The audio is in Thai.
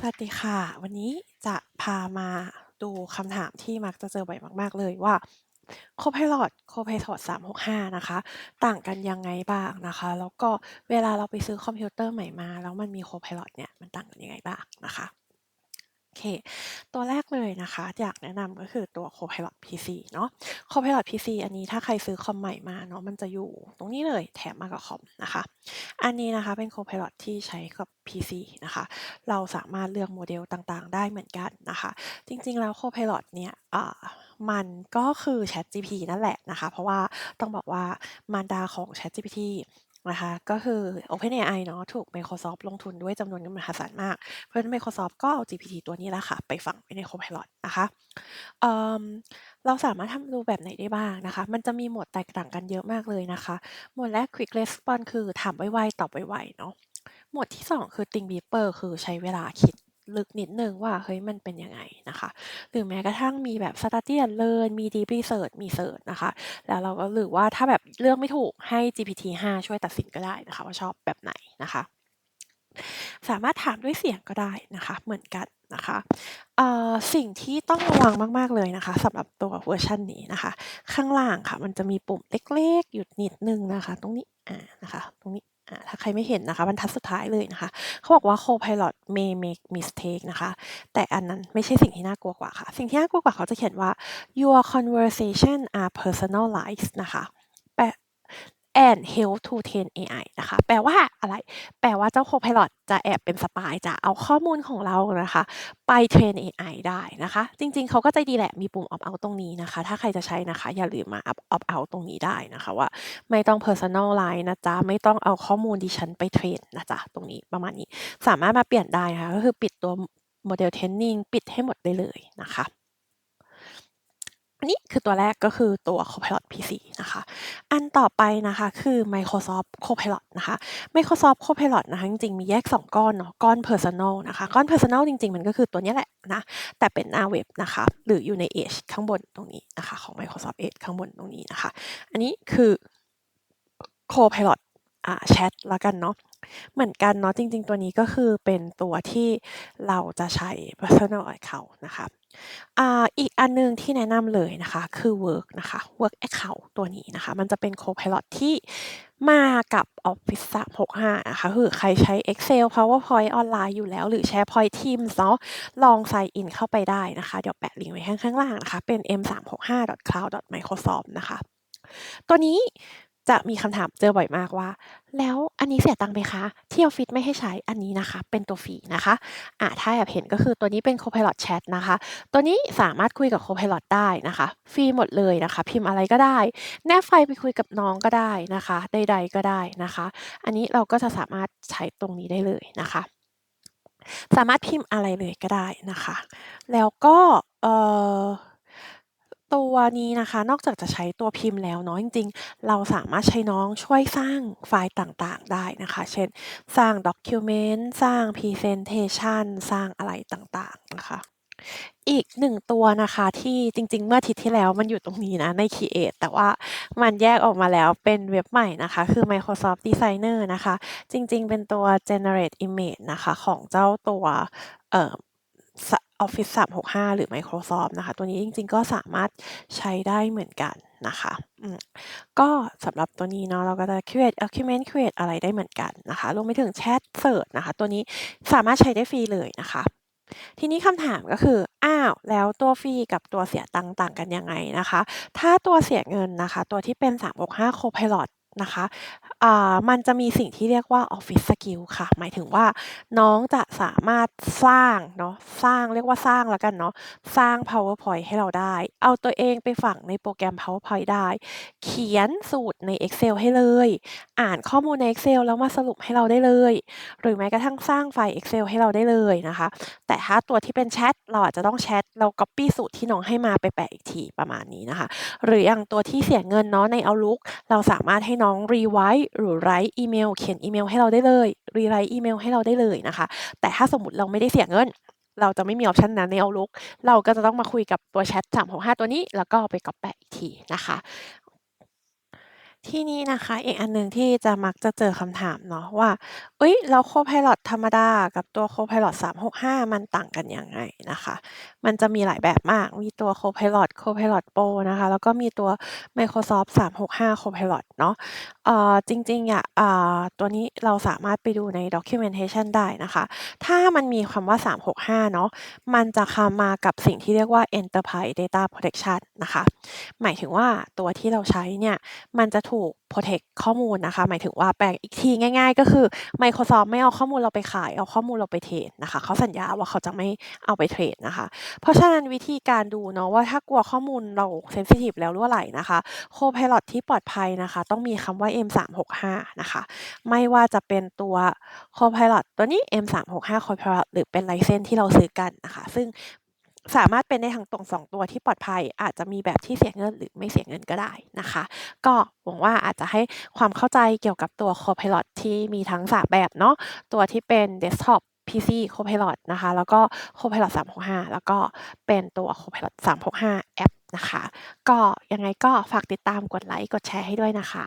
สวัสดีค่ะ วันนี้จะพามาดูคำถามที่มักจะเจอบ่อยมาก ๆ เลยว่า Copilot Copilot 365 นะคะ ต่างกันยังไงบ้างนะคะ แล้วก็เวลาเราไปซื้อคอมพิวเตอร์ใหม่มา แล้วมันมี Copilot เนี่ย มันต่างกันยังไงบ้างนะคะ เค ตัวแรกเลยนะคะ อยากแนะนำก็คือตัว Copilot PC เนาะ Copilot PC อันนี้ถ้าใครซื้อคอมใหม่มาเนาะมันจะอยู่ตรงนี้เลยแถมมากับคอมนะคะ อันนี้นะคะเป็น Copilot ที่ใช้กับ PC นะคะ เราสามารถเลือกโมเดลต่างๆ ได้เหมือนกันนะคะ จริงๆแล้ว Copilot เนี่ยมันก็คือ ChatGPT นั่นแหละนะคะ เพราะว่าต้องบอกว่ามารดาของ ChatGPT นะคะ ก็คือ OpenAI เนาะถูก Microsoft ลงทุนด้วยจำนวนเงินมหาศาลมาก เพราะฉะนั้น Microsoft ก็เอา GPT ตัวนี้แหละค่ะ ไปฝังไว้ใน Copilot นะคะเเราสามารถทำดูแบบไหนได้บ้างนะคะ มันจะมีโหมดแตกต่างกันเยอะมากเลยนะคะโหมดแรก Quick Response คือถามไวๆตอบไวๆเนาะโหมดที่ 2 คือ Think Deeper คือใช้เวลาคิด ลึกนิดหนึ่งว่าเฮ้ยมันเป็นยังไงนะคะ หรือแม้กระทั่งมีแบบ Study and Learn มี Deep Research มีเซิร์ชนะคะ แล้วเราก็หรือว่าถ้าแบบเลือกไม่ถูกให้ GPT-5 ช่วยตัดสินก็ได้นะคะ ว่าชอบแบบไหนนะคะ สามารถถามด้วยเสียงก็ได้นะคะ เหมือนกันนะคะสิ่งที่ต้องระวังมาก ๆ เลยนะคะสำหรับตัวเวอร์ชันนี้นะคะ ข้างล่างค่ะ มันจะมีปุ่มเล็ก ๆ อยู่นิดหนึ่งนะคะ ตรงนี้อ่านะคะ ตรงนี้ ถ้าใครไม่เห็นนะคะบรรทัดสุดท้ายเลยนะคะ เขาบอกว่า Copilot may make mistake นะคะ แต่อันนั้นไม่ใช่สิ่งที่น่ากลัวกว่าค่ะ สิ่งที่น่ากลัวกว่าเขาจะเขียนว่า your conversation are personalized นะคะแปล and help to train AI นะคะ แปลว่าอะไร แปลว่าเจ้า Copilot จะแอบเป็นสปายจะเอาข้อมูลของเรานะคะ ไปเทรนเอไอได้นะคะ จริงๆ เขาก็ใจดีแหละ มีปุ่ม Opt out ตรงนี้นะคะ ถ้าใครจะใช้นะคะ อย่าลืมมา Opt out ตรงนี้ได้นะคะ ว่าไม่ต้อง personalize นะจ๊ะ ไม่ต้องเอาข้อมูลดิฉันไปเทรนนะจ๊ะ ตรงนี้ประมาณนี้ สามารถมาเปลี่ยนได้นะคะก็คือปิดตัว model training ปิดให้หมดได้เลยนะคะ นนี้คือตัวแรกก็คือตัว Copilot PC นะคะ อันต่อไปนะคะคือ Microsoft Copilot นะคะ Microsoft Copilot นะคะจริงๆ มีแยก 2 ก้อนเนาะก้อน Personal นะคะ ก้อน Personal จริง ๆ มันก็คือตัวนี้แหละนะ แต่เป็นหน้าเว็บนะคะ หรืออยู่ใน Edge ข้างบนตรงนี้นะคะ ของ Microsoft Edge ข้างบนตรงนี้นะคะ อันนี้คือ Copilot อ่าแชตแล้วกันเนาะเหมือนกันเนาะจริง ๆ ตัวนี้ก็คือเป็นตัวที่เราจะใช้ Personal Account นะคะอ่าอีกอันหนึ่งที่แนะนำเลยนะคะคือ Work นะคะ Work Account ตัวนี้นะคะ มันจะเป็น Copilot ที่มากับ Office 365 นะคะ คือใครใช้ Excel PowerPoint ออนไลน์อยู่แล้ว หรือ SharePoint Teams เนาะลอง sign in เข้าไปได้นะคะ เดี๋ยวแปะลิงก์ไว้ข้างข้างล่างนะคะ เป็น m365.cloud.microsoft นะคะ ตัวนี้ จะมีคำถามเจอบ่อยมากว่า แล้วอันนี้เสียตังค์ไหมคะ ที่ออฟฟิศไม่ให้ใช้อันนี้นะคะ เป็นตัวฟรีนะคะอ่าถ้าแอบเห็นก็คือตัวนี้เป็น Copilot Chat นะคะ ตัวนี้สามารถคุยกับ Copilot ได้นะคะ ฟรีหมดเลยนะคะ พิมพ์อะไรก็ได้ แนบไฟล์ไปคุยกับน้องก็ได้นะคะ ใดๆก็ได้นะคะ อันนี้เราก็จะสามารถใช้ตรงนี้ได้เลยนะคะ สามารถพิมพ์อะไรเลยก็ได้นะคะ แล้วก็เอ่อ ตัวนี้นะคะ นอกจากจะใช้ตัวพิมพ์แล้วเนาะ จริง ๆ เราสามารถใช้น้องช่วยสร้างไฟล์ต่าง ๆ ได้นะคะ เช่น สร้างด็อกิวเมนต์ สร้างพรีเซนเทชัน สร้างอะไรต่าง ๆ นะคะ อีก 1 ตัวนะคะ ที่จริง ๆ เมื่ออาทิตย์ที่แล้วมันอยู่ตรงนี้นะใน Create แต่ว่ามันแยกออกมาแล้วเป็นเว็บใหม่นะคะ คือ Microsoft Designer นะคะ จริง ๆ เป็นตัว generate image นะคะ ของเจ้าตัว เอ่อ ส Office 365 หรือ Microsoft นะคะ ตัวนี้จริงๆ ก็สามารถใช้ได้เหมือนกันนะคะอืมก็สำหรับตัวนี้เนาะเราก็จะ create document create อะไรได้เหมือนกันนะคะรวมไปถึงแชตเสิร์ชนะคะ ตัวนี้สามารถใช้ได้ฟรีเลยนะคะ ทีนี้คำถามก็คือ อ้าว แล้วตัวฟรีกับตัวเสียตังค์ต่างกันยังไงนะคะ ถ้าตัวเสียเงินนะคะ ตัวที่เป็น 365 Copilot นะคะอ่ามันจะมีสิ่งที่เรียกว่า Office Skill ค่ะ หมายถึงว่าน้องจะสามารถสร้างเนาะสร้างเรียกว่าสร้างแล้วกันเนาะสร้าง PowerPoint ให้เราได้ เอาตัวเองไปฝังในโปรแกรม PowerPoint ได้ เขียนสูตรใน Excel ให้เลย อ่านข้อมูลใน Excel แล้วมาสรุปให้เราได้เลย หรือแม้กระทั่งสร้างไฟล์ Excel ให้เราได้เลยนะคะ แต่ถ้าตัวที่เป็นแชตเราอาจจะต้องแชตเราก๊อบปี้สูตรที่น้องให้มาไปแปะอีกทีประมาณนี้นะคะ หรืออย่างตัวที่เสียเงินเนาะใน Outlook เราสามารถให้น้อง้องรีไวท์หรือไรอีเมลเขียนอีเมลให้เราได้เลยรีไรอีเมลให้เราได้เลยนะคะ แต่ถ้าสมมติเราไม่ได้เสียเงิน เราจะไม่มีออปชันนั้นใน Outlook เราก็จะต้องมาคุยกับตัวแชท365 ตัวนี้ แล้วก็ไปก๊อบแปะอีกทีนะคะ ที่นี้นะคะ อีกอันหนึ่งที่จะมักจะเจอคำถามเนาะว่า"เฮ้ย แล้ว Copilot ธรรมดากับตัว Copilot 365 มันต่างกันยังไง?"นะคะ มันจะมีหลายแบบมาก มีตัว Copilot Copilot Pro นะคะ แล้วก็มีตัว Microsoft 365 Copilot เนาะ เอ่อ จริง ๆ อะ อ่า ตัวนี้เราสามารถไปดูใน documentation ได้นะคะ ถ้ามันมีคำว่า 365 เนาะ มันจะคำมากับสิ่งที่เรียกว่า Enterprise Data Protection นะคะ หมายถึงว่าตัวที่เราใช้เนี่ย มันจะถูกโพรเทกต์ข้อมูลนะคะ หมายถึงว่าแปลงอีกทีง่าย ๆ ก็คือ Microsoft ไม่เอาข้อมูลเราไปขาย เอาข้อมูลเราไปเทรดนะคะเขาสัญญาว่าเขาจะไม่เอาไปเทรดนะคะ เพราะฉะนั้นวิธีการดูเนาะว่าถ้ากลัวข้อมูลเราเซนซิทิฟแล้วรั่วไหลนะคะ Copilot ที่ปลอดภัยนะคะ ต้องมีคำว่า M365 นะคะ ไม่ว่าจะเป็นตัว Copilot ตัวนี้ M365 Copilot หรือเป็นไลเซนส์ที่เราซื้อกันนะคะ ซึ่ง สามารถเป็นได้ทั้งตรง2ตัวที่ปลอดภัย อาจจะมีแบบที่เสียเงินหรือไม่เสียเงินก็ได้นะคะ ก็หวังว่าอาจจะให้ความเข้าใจเกี่ยวกับตัว Copilot ที่มีทั้ง3แบบเนาะตัวที่เป็น Desktop PC Copilot นะคะ แล้วก็ Copilot 365 แล้วก็เป็นตัว Copilot 365 แอปนะคะ ก็ยังไงก็ฝากติดตามกดไลก์กดแชร์ให้ด้วยนะคะ